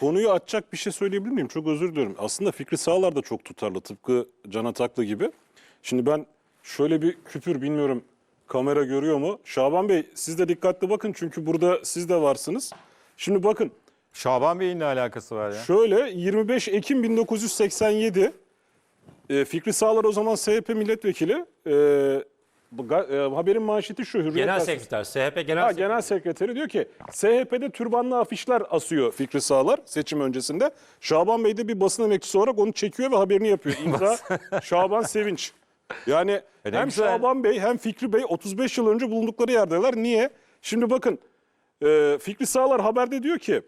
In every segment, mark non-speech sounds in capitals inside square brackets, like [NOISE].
Konuyu açacak bir şey söyleyebilir miyim? Çok özür diliyorum. Aslında Fikri Sağlar da çok tutarlı tıpkı Can Ataklı gibi. Şimdi ben şöyle bir küpür bilmiyorum kamera görüyor mu? Şaban Bey siz de dikkatli bakın çünkü burada siz de varsınız. Şimdi bakın Şaban Bey'in ne alakası var ya? şöyle 25 Ekim 1987 e, Fikri Sağlar o zaman SHP milletvekili. E, bu e, haberin manşeti şu. Hürriyet Genel Gazetesi. sekreter, SHP genel Ha, sekreter. genel sekreteri diyor ki SHP'de türbanlı afişler asıyor Fikri Sağlar seçim öncesinde. Şaban Bey de bir basın emekçisi olarak onu çekiyor ve haberini yapıyor. [LAUGHS] İmza Şaban Sevinç. Yani E ne hem güzel. Şaban Bey hem Fikri Bey 35 yıl önce bulundukları yerdeler. Niye? Şimdi bakın e, Fikri Sağlar haberde diyor ki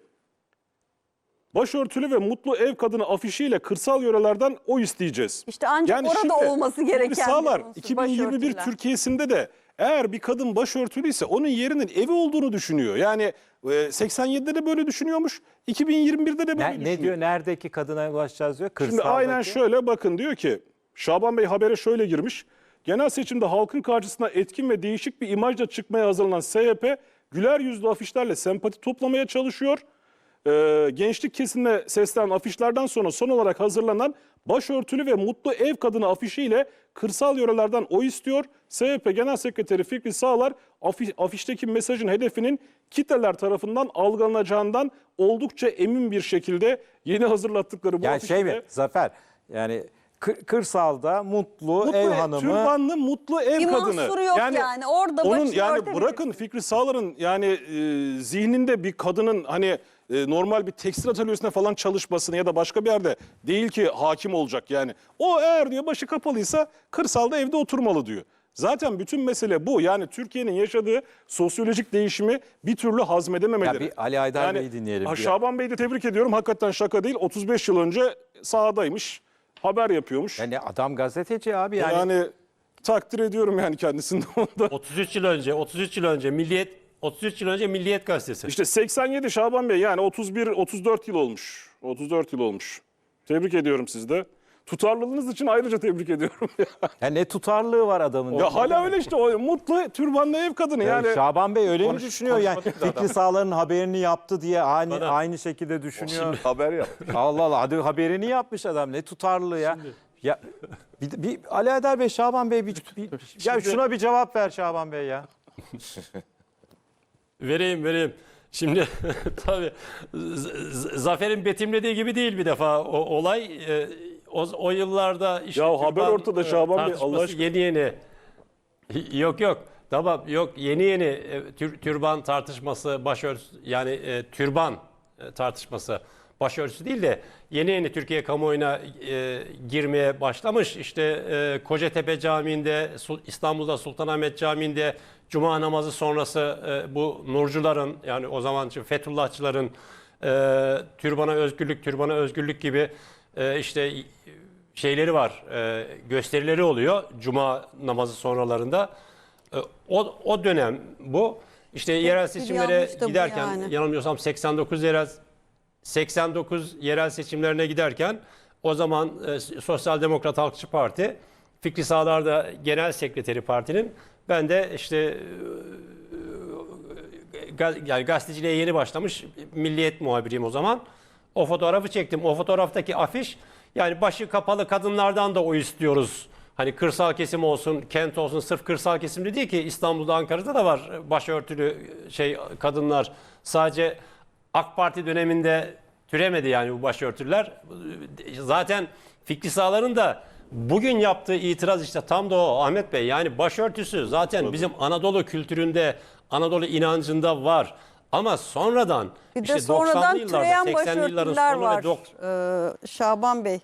başörtülü ve mutlu ev kadını afişiyle kırsal yörelerden o isteyeceğiz. İşte ancak orada şimdi olması gereken Sağlar bir unsur, 2021 başörtüler. Türkiye'sinde de eğer bir kadın başörtülüyse onun yerinin evi olduğunu düşünüyor. Yani e, 87'de de böyle düşünüyormuş, 2021'de de böyle Ne, düşünüyor. ne diyor? Neredeki kadına ulaşacağız diyor. Şimdi Kırsaldaki. aynen şöyle bakın diyor ki Şaban Bey habere şöyle girmiş. Genel seçimde halkın karşısına etkin ve değişik bir imajla çıkmaya hazırlanan SHP güler yüzlü afişlerle sempati toplamaya çalışıyor. Ee, gençlik kesimine seslenen afişlerden sonra son olarak hazırlanan başörtülü ve mutlu ev kadını afişiyle kırsal yörelerden o istiyor. SHP Genel Sekreteri Fikri Sağlar afi- afişteki mesajın hedefinin kitleler tarafından algılanacağından oldukça emin bir şekilde yeni hazırlattıkları bu Yani şey afişle mi? Zafer. Yani kır- kırsalda mutlu, mutlu ev hanımı. türbanlı mutlu ev Bir kadını. yok yani. Orada onun yani bırakın Fikri Sağlar'ın yani e, zihninde bir kadının hani e, normal bir tekstil atölyesinde falan çalışmasını ya da başka bir yerde değil ki hakim olacak yani. O eğer diyor başı kapalıysa kırsalda evde oturmalı diyor. Zaten bütün mesele bu. Yani Türkiye'nin yaşadığı sosyolojik değişimi bir türlü hazmedememeleri. Ya bir Ali Aydar Bey'i dinleyelim ha. Şaban Bey'i de tebrik ediyorum. Hakikaten şaka değil. 35 yıl önce sahadaymış. Haber yapıyormuş. Yani adam gazeteci abi yani. Yani, takdir ediyorum yani kendisini onda. 33 yıl önce, 33 yıl önce Milliyet 33 yıl önce Milliyet Gazetesi. İşte 87 Şaban Bey yani 31 34 yıl olmuş. 34 yıl olmuş. Tebrik ediyorum sizi de. Tutarlılığınız için ayrıca tebrik ediyorum. [LAUGHS] Ya ne tutarlığı var adamın. ya hala öyle işte o mutlu türbanlı ev kadını Yani yani. Şaban Bey öyle mi Konuş- düşünüyor yani konuşmadık da adam. Fikri Sağlar'ın haberini yaptı diye aynı Bana- aynı şekilde düşünüyor. Haber yap. [LAUGHS] Allah Allah hadi haberini yapmış adam ne tutarlı ya. Ya bir, bir Ali Eder Bey Şaban Bey bir, bir- [LAUGHS] ya şuna bir cevap ver Şaban Bey ya. Vereyim vereyim. Şimdi [LAUGHS] tabii Zafer'in betimlediği gibi değil bir defa o olay. E, o, o yıllarda işte Ya haber ortada e, Şaban Bey, tartışması Allah aşkına. Yeni yeni. Yok yok. Tamam yok yeni yeni e, tür- türban tartışması başörtüsü yani e, türban e, tartışması başörtüsü değil de yeni yeni Türkiye kamuoyuna e, girmeye başlamış. İşte e, Kocatepe Camii'nde İstanbul'da Sultanahmet Camii'nde Cuma namazı sonrası e, bu nurcuların yani o zaman Fethullahçıların e, türbana özgürlük türbana özgürlük gibi e, işte şeyleri var, e, gösterileri oluyor Cuma namazı sonralarında. E, o, o dönem bu. İşte yerel seçimlere giderken yani. yanılmıyorsam 89 yerel 89 yerel seçimlerine giderken o zaman e, Sosyal Demokrat Halkçı Parti Fikri Sağlar da genel sekreteri partinin ben de işte Gaz- yani gazeteciliğe yeni başlamış milliyet muhabiriyim o zaman. O fotoğrafı çektim. O fotoğraftaki afiş yani başı kapalı kadınlardan da o istiyoruz. Hani kırsal kesim olsun, kent olsun sırf kırsal kesimde değil ki İstanbul'da, Ankara'da da var başörtülü şey kadınlar. Sadece AK Parti döneminde türemedi yani bu başörtüler. Zaten Fikri Sağlar'ın da bugün yaptığı itiraz işte tam da o Ahmet Bey. Yani başörtüsü zaten bizim Anadolu kültüründe, Anadolu inancında var. Ama sonradan Bir işte de sonradan 90'lı yıllarda, türeyen 80'li yılların başörtüler sonu ve var. dok- Ee, Şaban Bey.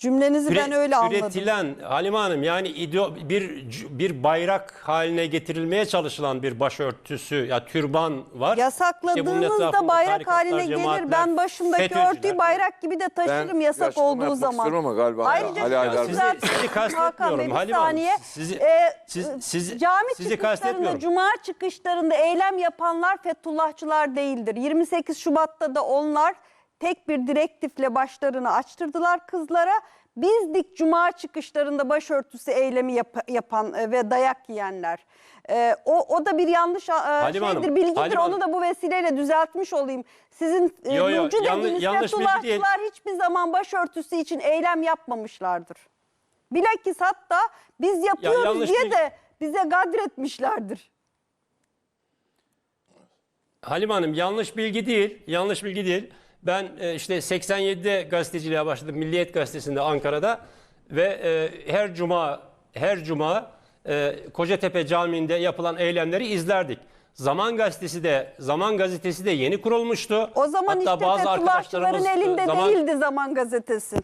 Cümlenizi ben öyle anladım. Üretilen Halime Hanım yani ideo- bir bir bayrak haline getirilmeye çalışılan bir başörtüsü ya türban var. İşte Yasakladığınızda etrafında bayrak haline gelir. Ben başımdaki FETÖ'cüler. örtüyü bayrak gibi de taşırım yasak açıklama olduğu zaman. ama galiba Ayrıca Ali Aydar Sizi- sizi kastetmiyorum Halime Hanım. Sizi- Ee, siz- siz- cami sizi çıkışlarında, kastetmiyorum. cuma çıkışlarında eylem yapanlar Fethullahçılar değildir. 28 Şubat'ta da onlar tek bir direktifle başlarını açtırdılar kızlara. bizdik cuma çıkışlarında başörtüsü eylemi yap- yapan e, ve dayak yiyenler. E, o, o da bir yanlış e, Halim Hanım, şeydir, bilgidir. Halim Onu Hanım. da bu vesileyle düzeltmiş olayım. Sizin e, Yo, yo, Nurcu yanlış- dediğiniz yanlış bilgi değil. Fethullahçılar hiçbir zaman başörtüsü için eylem yapmamışlardır. Bilakis hatta biz yapıyoruz yanlış diye bilgi- de bize gadretmişlerdir. Halim Hanım yanlış bilgi değil, yanlış bilgi değil. Ben e, işte 87'de gazeteciliğe başladım Milliyet Gazetesi'nde Ankara'da ve e, her cuma her cuma e, Kocatepe Camii'nde yapılan eylemleri izlerdik. Zaman Gazetesi de Zaman Gazetesi de yeni kurulmuştu. O zaman Hatta işte bazı arkadaşlarımız, elinde zaman, değildi Zaman Gazetesi.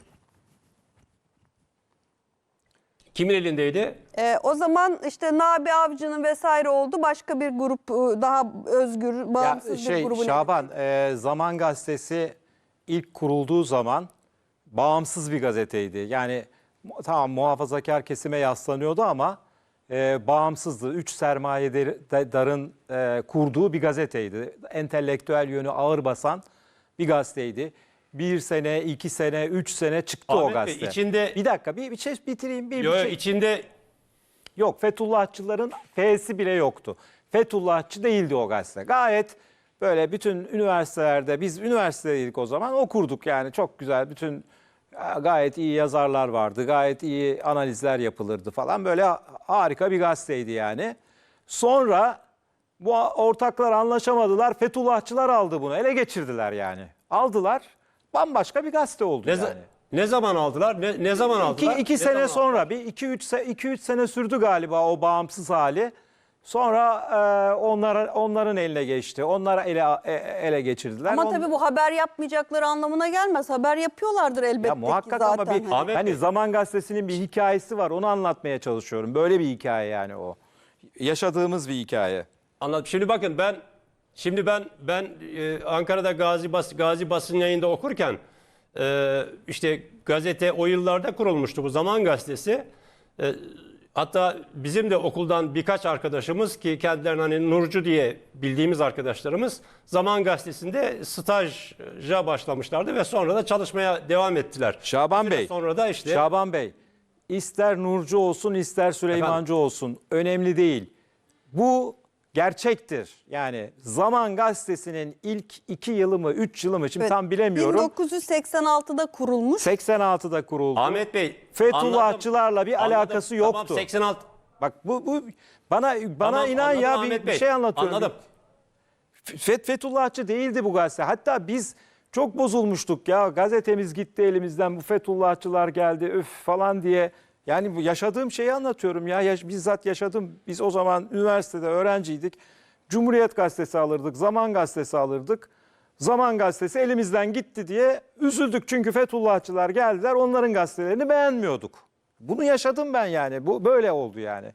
Kimin elindeydi? Ee, o zaman işte Nabi Avcı'nın vesaire oldu. Başka bir grup e, daha özgür, bağımsız Ya bir şey grubun Şaban e, Zaman Gazetesi ilk kurulduğu zaman bağımsız bir gazeteydi. Yani tamam muhafazakar kesime yaslanıyordu ama e, bağımsızdı. Üç sermayedarın e, kurduğu bir gazeteydi. Entelektüel yönü ağır basan bir gazeteydi. Bir sene, iki sene, üç sene çıktı o Ahmet Bey, gazete. içinde- Bir dakika bir, bir şey bitireyim. Bir, bir Yo, yo, şey. içinde Yok Fethullahçıların F'si bile yoktu. Fethullahçı değildi o gazete. Gayet böyle bütün üniversitelerde biz üniversitedeydik o zaman okurduk yani çok güzel bütün e, gayet iyi yazarlar vardı. Gayet iyi analizler yapılırdı falan böyle ha- harika bir gazeteydi yani. Sonra bu ortaklar anlaşamadılar. Fethullahçılar aldı bunu. Ele geçirdiler yani. Aldılar. Bambaşka bir gazete oldu ne, yani. ne zaman aldılar? Ne, ne zaman aldılar? İki, iki Ne sene sonra bir iki üç, se, iki üç sene sürdü galiba o bağımsız hali. Sonra e, onlara, onların eline geçti. Onlar ele e, ele geçirdiler. Ama On- tabii bu haber yapmayacakları anlamına gelmez. Haber yapıyorlardır elbette ya ki muhakkak zaten. ama bir Ahmet hani Bey. Zaman Gazetesi'nin bir hikayesi var. Onu anlatmaya çalışıyorum. Böyle bir hikaye yani o. Yaşadığımız bir hikaye. Anladım. Şimdi bakın ben şimdi ben ben e, Ankara'da Gazi Bas Gazi basın yayında okurken e, işte gazete o yıllarda kurulmuştu bu Zaman Gazetesi. E, hatta bizim de okuldan birkaç arkadaşımız ki kendilerini hani Nurcu diye bildiğimiz arkadaşlarımız Zaman Gazetesi'nde staja başlamışlardı ve sonra da çalışmaya devam ettiler. Şaban Bey. Sonra da işte Şaban Bey, ister Nurcu olsun ister Süleymancı olsun önemli değil. Bu gerçektir. Yani Zaman Gazetesi'nin ilk iki yılı mı, üç yılı mı şimdi Evet, tam bilemiyorum. 1986'da kurulmuş. 86'da kuruldu. Ahmet Bey Fethullahçılarla bir anladım. alakası Tamam, yoktu. 86 Bak bu bu bana bana Tamam, inan anladım ya bir, Ahmet bir Bey. şey anlatıyorum. Anladım. Fet, Fethullahçı değildi bu gazete. Hatta biz çok bozulmuştuk ya. Gazetemiz gitti elimizden. Bu Fethullahçılar geldi öf falan diye. Yani bu yaşadığım şeyi anlatıyorum ya. Yaş, bizzat yaşadım. Biz o zaman üniversitede öğrenciydik. Cumhuriyet gazetesi alırdık. Zaman gazetesi alırdık. Zaman gazetesi elimizden gitti diye üzüldük. Çünkü Fethullahçılar geldiler. Onların gazetelerini beğenmiyorduk. Bunu yaşadım ben yani. Bu böyle oldu yani.